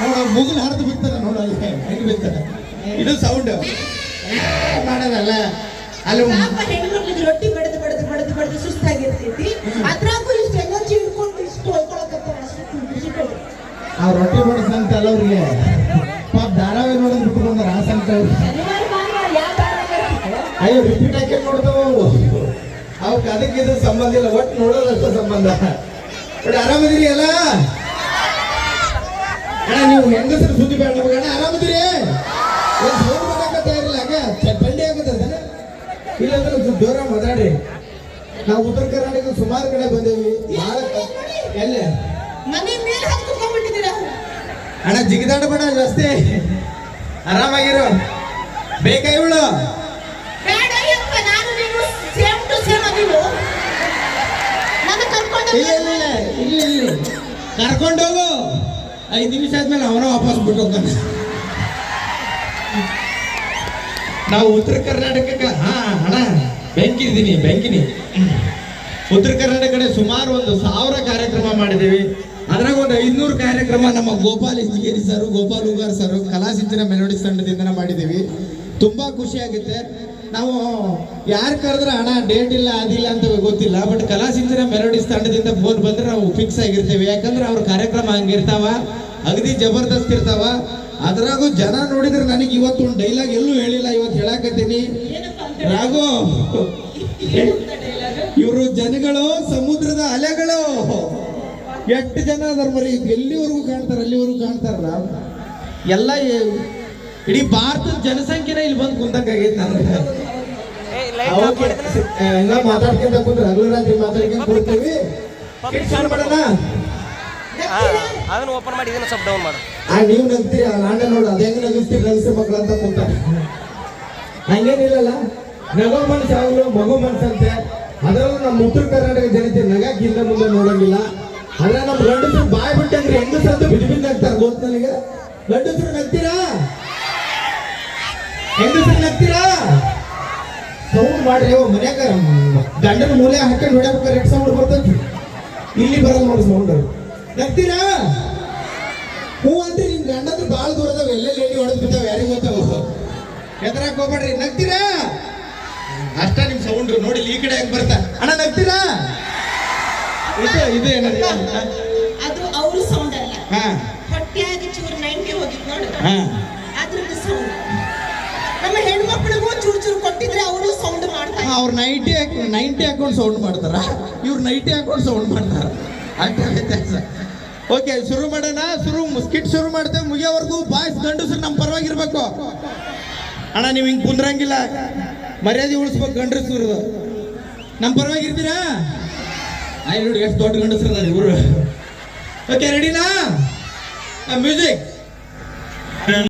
ನೋಡ ಮುಗಿಲು ಹರಿದು ಬಿಡ್ತಾರೆ ನೋಡ ಅಲ್ಲಿ ಹೆಂಗ್ ಬಿಡ್ತಾರೆ ಇದು ಸೌಂಡ್ ಮಾಡೋದಲ್ಲ. ಅಲ್ಲಿ ಹೆಣ್ಮಕ್ಳಿಗೆ ರೊಟ್ಟಿ ಬಡದು ಬಡದು ಬಡದು ಬಡದು ಸುಸ್ತಾಗಿರ್ತೈತಿ. ಅದ್ರಾಗೂ ಇಷ್ಟು ಎನರ್ಜಿ ಹಿಡ್ಕೊಂಡು ಇಷ್ಟು ಹೊಯ್ಕೊಳಕತ್ತಾರ. ಆ ರೊಟ್ಟಿ ಬಡಿಸಂತ ಅವ್ರಿಗೆ. ಪಾಪ ಧಾರಾವಾಹಿ ನೋಡೋದು ಬಿಟ್ಕೊಂಡಾರ ಆ ಸಂತ ಅಯ್ಯೋ ರಿಪೀಟ್ ಹಾಕಿ ನೋಡ್ತಾವ ಅವು ಅವಕ್ಕೆ ಅದಕ್ಕೆ ಇದು ಸಂಬಂಧ ಇಲ್ಲ. ಒಟ್ಟು ನೋಡೋದಷ್ಟ ಸಂಬಂಧ. ಆರಾಮದಿರಿ ಅಲ್ಲ ಅಣ್ಣ ನೀವು ಹೆಂಗಸರು ಸುದ್ದಿ ಬೇಡ. ನಮಗೆ ಅಣ್ಣ ಆರಾಮದಿರಿ ಒಂದು ಫೋನ್ ಮಾಡಕತ್ತ ಇರಲ್ಲ ಹಂಗ ಚಪ್ಪಂಡಿ ಆಗತ್ತದ ಇಲ್ಲಾಂದ್ರೆ ದೂರ ಮಾತಾಡ್ರಿ. ಮಾತಾಡಿ ನಾವು ಉತ್ತರ ಕರ್ನಾಟಕ ಸುಮಾರು ಕಡೆ ಬಂದೇವಿ. ಭಾಳ ಎಲ್ಲಿ? ಅಣ್ಣ ಜಿಗಿದಾಡಬೇಡ ಜಾಸ್ತಿ ಆರಾಮಾಗಿರು. ಬೇಕಾ ಇವಳು? ಕರ್ಕೊಂಡು ಹೋಗು. ಐದು ನಿಮಿಷ ಆದ್ಮೇಲೆ ಅವನ ವಾಪಸ್ ಬಿಟ್ಟು ನಾವು ಉತ್ತರ ಕರ್ನಾಟಕಕ್ಕೆ, ಹಾ ಬೆಂಕಿ ಬೆಂಕಿದ್ದೀನಿ ಬೆಂಕಿನಿ ಉತ್ತರ ಕರ್ನಾಟಕ ಕಡೆ ಸುಮಾರು ಒಂದು ಸಾವಿರ ಕಾರ್ಯಕ್ರಮ ಮಾಡಿದ್ದೀವಿ. ಅದ್ರಾಗ ಒಂದು ಐನೂರು ಕಾರ್ಯಕ್ರಮ ನಮ್ಮ Gopal Injigeri sir, Gopal Ugar sir Kalasinchana melody ತಂಡದಿಂದ ಮಾಡಿದ್ದೀವಿ. ತುಂಬಾ ಖುಷಿ ಆಗುತ್ತೆ. ನಾವು ಯಾರು ಕರೆದ್ರೆ ಹಣ ಡೇಟ್ ಇಲ್ಲ ಅದಿಲ್ಲ ಅಂತ ಗೊತ್ತಿಲ್ಲ. ಬಟ್ ಕಲಾಸಿಂಚನ ಮೆಲೋಡಿಸ್ ತಂಡದಿಂದ ಫೋನ್ ಬಂದ್ರೆ ನಾವು ಫಿಕ್ಸ್ ಆಗಿರ್ತೇವೆ. ಯಾಕಂದ್ರೆ ಅವ್ರ ಕಾರ್ಯಕ್ರಮ ಹಂಗಿರ್ತಾವ ಅಗದಿ ಜಬರ್ದಸ್ತ್ ಇರ್ತಾವ. ಅದ್ರಾಗೂ ಜನ ನೋಡಿದ್ರೆ ನನಗೆ ಇವತ್ತು ಒಂದು ಡೈಲಾಗ್ ಎಲ್ಲೂ ಹೇಳಿಲ್ಲ ಇವತ್ತು ಹೇಳಾಕತ್ತೀನಿ. ರಾಘು ಇವರು ಜನಗಳು ಸಮುದ್ರದ ಅಲೆಗಳು. ಎಷ್ಟು ಜನ ಅದಾರ ಮರಿ? ಎಲ್ಲಿವರೆಗೂ ಕಾಣ್ತಾರ? ಅಲ್ಲಿವರೆಗೂ ಕಾಣ್ತಾರಲ್ಲ? ಎಲ್ಲ ಇಡೀ ಭಾರತದ ಜನಸಂಖ್ಯೆನೇ ಇಲ್ಲಿ ಬಂದು ಕುಂತಂಗಾಗೈತೆ ನನಗೆ. ಎಲ್ಲ ಮಾತಾಡ್ಕೊಂತ ಕುಂದ್ರೆ ಹಗಲು ರಾತ್ರಿ ಮಾತಾಡ್ಕೊಂತ ಕೊಡ್ತೇವಿ ಶುರು ಅದನ್ನ ಓಪನ್ ಮಾಡಿ ಇದನ್ನ ಸ್ವಲ್ಪ ಡೌನ್ ಮಾಡು. ಆ ನೀವು ನಗ್ತೀರಿ ಆ ನಾಣ್ಯ ನೋಡು ಅದ ಹೆಂಗ್ ನಗಿಸ್ತೀರಿ ನಗಿಸಿ ಮಕ್ಳು ಅಂತ ಕುಂತ. ಹಂಗೇನಿಲ್ಲಲ್ಲ ನಗೋ ಮನ್ಸು ಯಾವಾಗಲೂ ಮಗು ಮನ್ಸಂತೆ ಅದರಲ್ಲೂ ನಮ್ಮ ಉತ್ತರ ಕರ್ನಾಟಕ ಜನತೆ ನಗಾಕ್ ಹಿಂದೆ ಮುಂದೆ ನೋಡಂಗಿಲ್ಲ. ಆದ್ರೆ ನಮ್ಮ ಗಂಡಸರು ಬಾಯ್ ಬಿಟ್ಟಂದ್ರೆ ಹೆಂಗಸರು ಬಿಜಿಬಿ ಬಿದ್ದು ಬಿದ್ದು ನಗ್ತಾರೆ ಗೊತ್ತ ನನಗೆ. ಗಂಡಸರು ನಗ್ತೀರಾ ಹೆಂಗಸರು ನಗ್ತೀರಾ? ಸೌಂಡ್ ಮಾಡ್ರಿ ಅವ್ರ ಮನ್ಯಾಗ. ಗಂಡನ ಮೂಲೆ ಹಾಕೊಂಡು ಹೊಡ್ಯಾಕ ರೆಡ್ ಸೌಂಡ್ ಬರ್ತೈತಿ. ಇಲ್ಲಿ ಬರಲ್ಲ ನೋಡಿ ಸೌಂಡ್ ನಗ್ತೀರಾ? ಹೂ ಅಂತ ನಿಮ್ ಗಂಡತ್ರ ಬಾಳ ದೂರ ಅದಾವ. ಎಲ್ಲೇ ಲೇಡಿ ಹೊಡೆದ್ ಬಿದ್ದಾವ ಯಾರಿಗೆ ಗೊತ್ತಾವ ಎದ್ರಾಕ್ ಹೋಗ್ಬೇಡ್ರಿ. ನಗ್ತೀರಾ? ಅಷ್ಟ ನಿಮ್ ಸೌಂಡ್ ನೋಡಿ ಈ ಕಡೆ ಹೆಂಗ್ ಬರ್ತಾ? ಅಣ್ಣ ನಗ್ತೀರಾ? ಇದು ಇದು ಏನದು? ಅದು ಅವ್ರ ಸೌಂಡ್ ಅಲ್ಲ. ಹಾ. ಹೊಟ್ಟೆಯಾಗಿ ಚೂರು ನೈಂಟಿ ಹೋಗಿತ್ತು ನೋಡಿ. ಹಾ. ಚೂರು ಅವರು ಸೌಂಡ್ ಮಾಡ್ತಾರೆ ಅವ್ರು ನೈಂಟಿ ನೈಂಟಿ ಹಾಕೊಂಡು ಸೌಂಡ್ ಮಾಡ್ತಾರ. ಇವ್ರು ನೈಟಿ ಹಾಕೊಂಡು ಸೌಂಡ್ ಮಾಡ್ತಾರ. ಅಂತ ವ್ಯತ್ಯಾಸ ಓಕೆ ಶುರು ಮಾಡೋಣ. ಶುರು ಸ್ಕಿಟ್ ಶುರು ಮಾಡ್ತೇವೆ. ಮುಗಿಯೋವರೆಗೂ ಬಾಯ್ಸ್ ಗಂಡಸರು ನಮ್ಮ ಪರವಾಗಿರ್ಬೇಕು. ಅಣ್ಣ, ನೀವು ಹಿಂಗೆ ಕುಂದ್ರಂಗಿಲ್ಲ. ಮರ್ಯಾದೆ ಉಳಿಸ್ಬೇಕು ಗಂಡಸರು ನಮ್ಮ ಪರವಾಗಿರ್ತೀರಾ? ಆಯ್ ನೋಡಿ, ಎಷ್ಟು ದೊಡ್ಡ ಗಂಡಸರು ಅದಾರ ಇವರು. ಓಕೆ ರೆಡಿನಾ ಮ್ಯೂಸಿಕ್